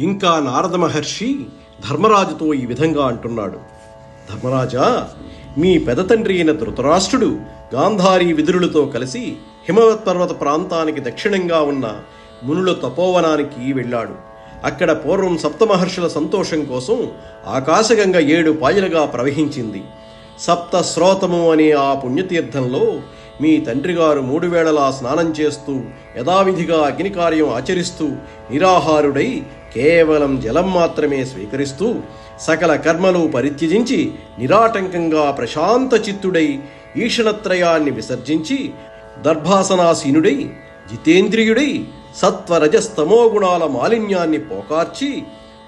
ఇంకా నారద మహర్షి ధర్మరాజుతో ఈ విధంగా అంటున్నాడు. ధర్మరాజా మీ పెదతండ్రి అయిన ధృతరాష్ట్రుడు గాంధారి విదురులతో కలిసి హిమవత్ పర్వత ప్రాంతానికి దక్షిణంగా ఉన్న మునుల తపోవనానికి వెళ్ళాడు. అక్కడ పూర్వం సప్తమహర్షుల సంతోషం కోసం ఆకాశగంగ ఏడు పాయలుగా ప్రవహించింది. సప్త శ్రోతము అనే ఆ పుణ్యతీర్థంలో మీ తండ్రి గారు మూడు వేళలా స్నానం చేస్తూ యథావిధిగా అగ్ని కార్యం ఆచరిస్తూ నిరాహారుడై కేవలం జలం మాత్రమే స్వీకరిస్తూ సకల కర్మలు పరిత్యజించి నిరాటంకంగా ప్రశాంత చిత్తుడై ఈషణత్రయాన్ని విసర్జించి దర్భాసనాసీనుడై జితేంద్రియుడై సత్వరజస్తమో గుణాల మాలిన్యాన్ని పోకార్చి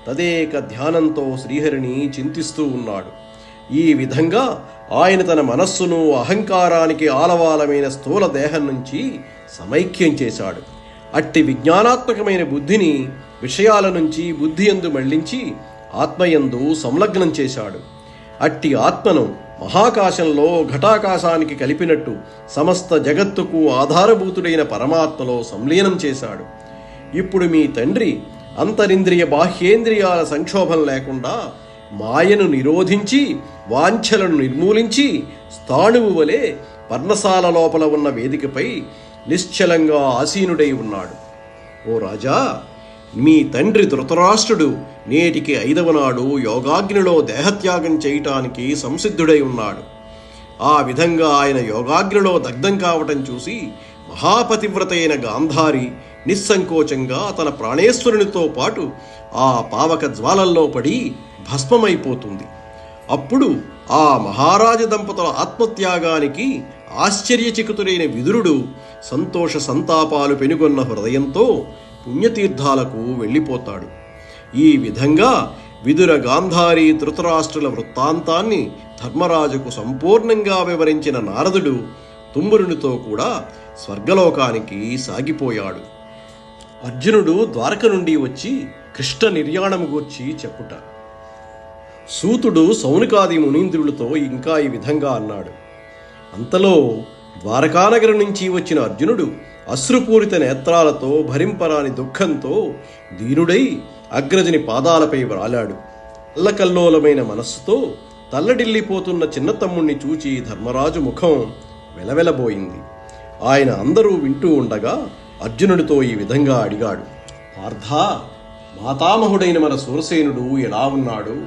తదేక ధ్యానంతో శ్రీహరిని చింతిస్తూ ఉన్నాడు. ఈ విధంగా ఆయన తన మనస్సును అహంకారానికి ఆలవాలమైన స్థూల దేహం నుంచి సమైక్యం చేశాడు. అట్టి విజ్ఞానాత్మకమైన బుద్ధిని విషయాల నుంచి బుద్ధి ఎందు మళ్ళించి ఆత్మయందు సంలగ్నం చేశాడు. అట్టి ఆత్మను మహాకాశంలో ఘటాకాశానికి కలిపినట్టు సమస్త జగత్తుకు ఆధారభూతుడైన పరమాత్మలో సంలీనం చేశాడు. ఇప్పుడు మీ తండ్రి అంతరింద్రియ బాహ్యేంద్రియాల సంక్షోభం లేకుండా మాయను నిరోధించి వాంఛలను నిర్మూలించి స్థాణువు వలె పర్ణశాల లోపల ఉన్న వేదికపై నిశ్చలంగా ఆసీనుడై ఉన్నాడు. ఓ రాజా మీ తండ్రి ధృతరాష్ట్రుడు నేటికి ఐదవ నాడు యోగాగ్నిలో దేహత్యాగం చేయటానికి సంసిద్ధుడై ఉన్నాడు. ఆ విధంగా ఆయన యోగాగ్నిలో దగ్ధం కావటం చూసి మహాపతివ్రత అయిన గాంధారి నిస్సంకోచంగా తన ప్రాణేశ్వరునితో పాటు ఆ పావక జ్వాలల్లో పడి భస్మమైపోతుంది. అప్పుడు ఆ మహారాజ దంపతుల ఆత్మత్యాగానికి ఆశ్చర్యచకితుడైన విదురుడు సంతోష సంతాపాలు పెనుగొన్న హృదయంతో పుణ్యతీర్థాలకు వెళ్ళిపోతాడు. ఈ విధంగా విదుర గాంధారి ధృతరాష్ట్రుల వృత్తాంతాన్ని ధర్మరాజుకు సంపూర్ణంగా వివరించిన నారదుడు తుమ్మురునితో కూడా స్వర్గలోకానికి సాగిపోయాడు. అర్జునుడు ద్వారక నుండి వచ్చి కృష్ణ నిర్యాణము గూర్చి చెప్పుట. సూతుడు సౌనికాది మునీంద్రులతో ఇంకా ఈ విధంగా అన్నాడు. అంతలో ద్వారకానగరం నుంచి వచ్చిన అర్జునుడు అశ్రుపూరిత నేత్రాలతో భరింపరాని దుఃఖంతో దీనుడై అగ్రజుని పాదాలపై వ్రాలాడు. అల్లకల్లోలమైన మనస్సుతో తల్లడిల్లిపోతున్న చిన్నతమ్ముణ్ణి చూచి ధర్మరాజు ముఖం వెలవెలబోయింది. ఆయన అందరూ వింటూ ఉండగా అర్జునుడితో ఈ విధంగా అడిగాడు. పార్థ మాతామహుడైన మన సూరసేనుడు ఎలా ఉన్నాడు?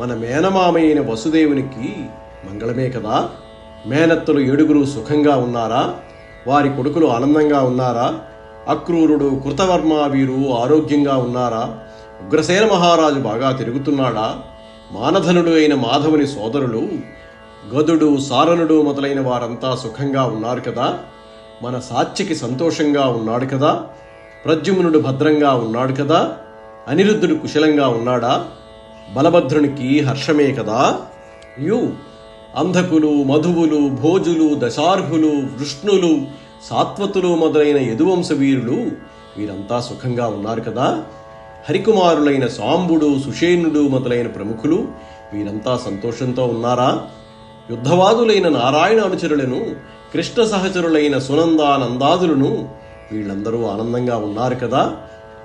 మన మేనమామైన వసుదేవునికి మంగళమే కదా? మేనత్తలు ఏడుగురు సుఖంగా ఉన్నారా? వారి కొడుకులు ఆనందంగా ఉన్నారా? అక్రూరుడు కృతవర్మ వీరు ఆరోగ్యంగా ఉన్నారా? ఉగ్రసేన మహారాజు బాగా తిరుగుతున్నాడా? మానధనుడు అయిన మాధవుని సోదరులు గదుడు సారణుడు మొదలైన వారంతా సుఖంగా ఉన్నారు కదా? మన సాత్యకి సంతోషంగా ఉన్నాడు కదా? ప్రద్యుమ్నుడు భద్రంగా ఉన్నాడు కదా? అనిరుద్ధుడు కుశలంగా ఉన్నాడా? బలభద్రునికి హర్షమే కదా? యు అంధకులు మధువులు భోజులు దశార్హులు వృష్ణులు సాత్వతులు మొదలైన యదువంశ వీరులు వీరంతా సుఖంగా ఉన్నారు కదా? హరికుమారులైన సాంబుడు సుషేనుడు మొదలైన ప్రముఖులు వీరంతా సంతోషంతో ఉన్నారా? యుద్ధవాదులైన నారాయణ అనుచరులను కృష్ణ సహచరులైన సునందానందాదులను వీళ్ళందరూ ఆనందంగా ఉన్నారు కదా?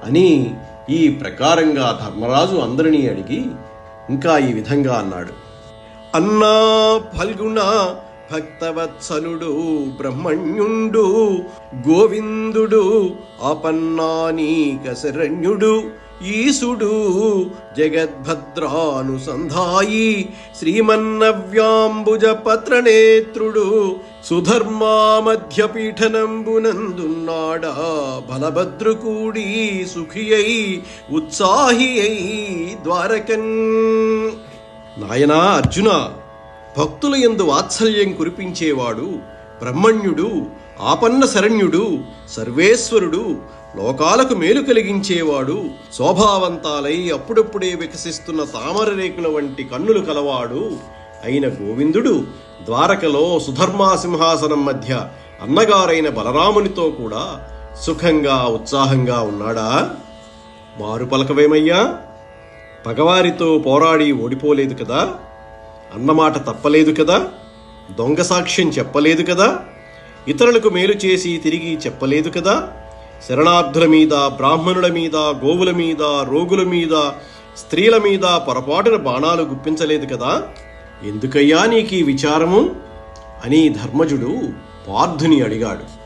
అని ఈ ప్రకారంగా ధర్మరాజు అందరినీ అడిగి ఇంకా ఈ విధంగా అన్నాడు. అన్నా ఫల్గుణ భక్తవత్సలుడు బ్రహ్మణ్యుండు గోవిందుడు ఆపన్నానీక శరణ్యుడు ఈసుడు జగద్భద్రానుసంధాయి శ్రీమన్నవ్యాంబుజ పత్రనేత్రుడు సుధర్మా మధ్యపీఠనంబునందున్నాడా బలభద్రుకూడి సుఖియై ఉత్సాహియై ద్వారకన్ నాయనా అర్జున భక్తుల యందు వాత్సల్యం కురిపించేవాడు బ్రహ్మణ్యుడు ఆపన్న శరణ్యుడు సర్వేశ్వరుడు లోకాలకు మేలు కలిగించేవాడు శోభావంతాలై అప్పుడప్పుడే వికసిస్తున్న తామర రేకుల వంటి కన్నులు కలవాడు అయిన గోవిందుడు ద్వారకలో సుధర్మా సింహాసనం మధ్య అన్నగారైన బలరామునితో కూడా సుఖంగా ఉత్సాహంగా ఉన్నాడా? మారు పలకవేమయ్యా? పగవారితో పోరాడి ఓడిపోలేదు కదా? అన్నమాట తప్పలేదు కదా? దొంగ సాక్ష్యం చెప్పలేదు కదా? ఇతరులకు మేలు చేసి తిరిగి చెప్పలేదు కదా? శరణార్థుల మీద బ్రాహ్మణుల మీద గోవుల మీద రోగుల మీద స్త్రీల మీద పొరపాటున బాణాలు గుప్పించలేదు కదా? ఎందుకయ్యా నీకీ విచారము? అని ధర్మజుడు పార్థుని అడిగాడు.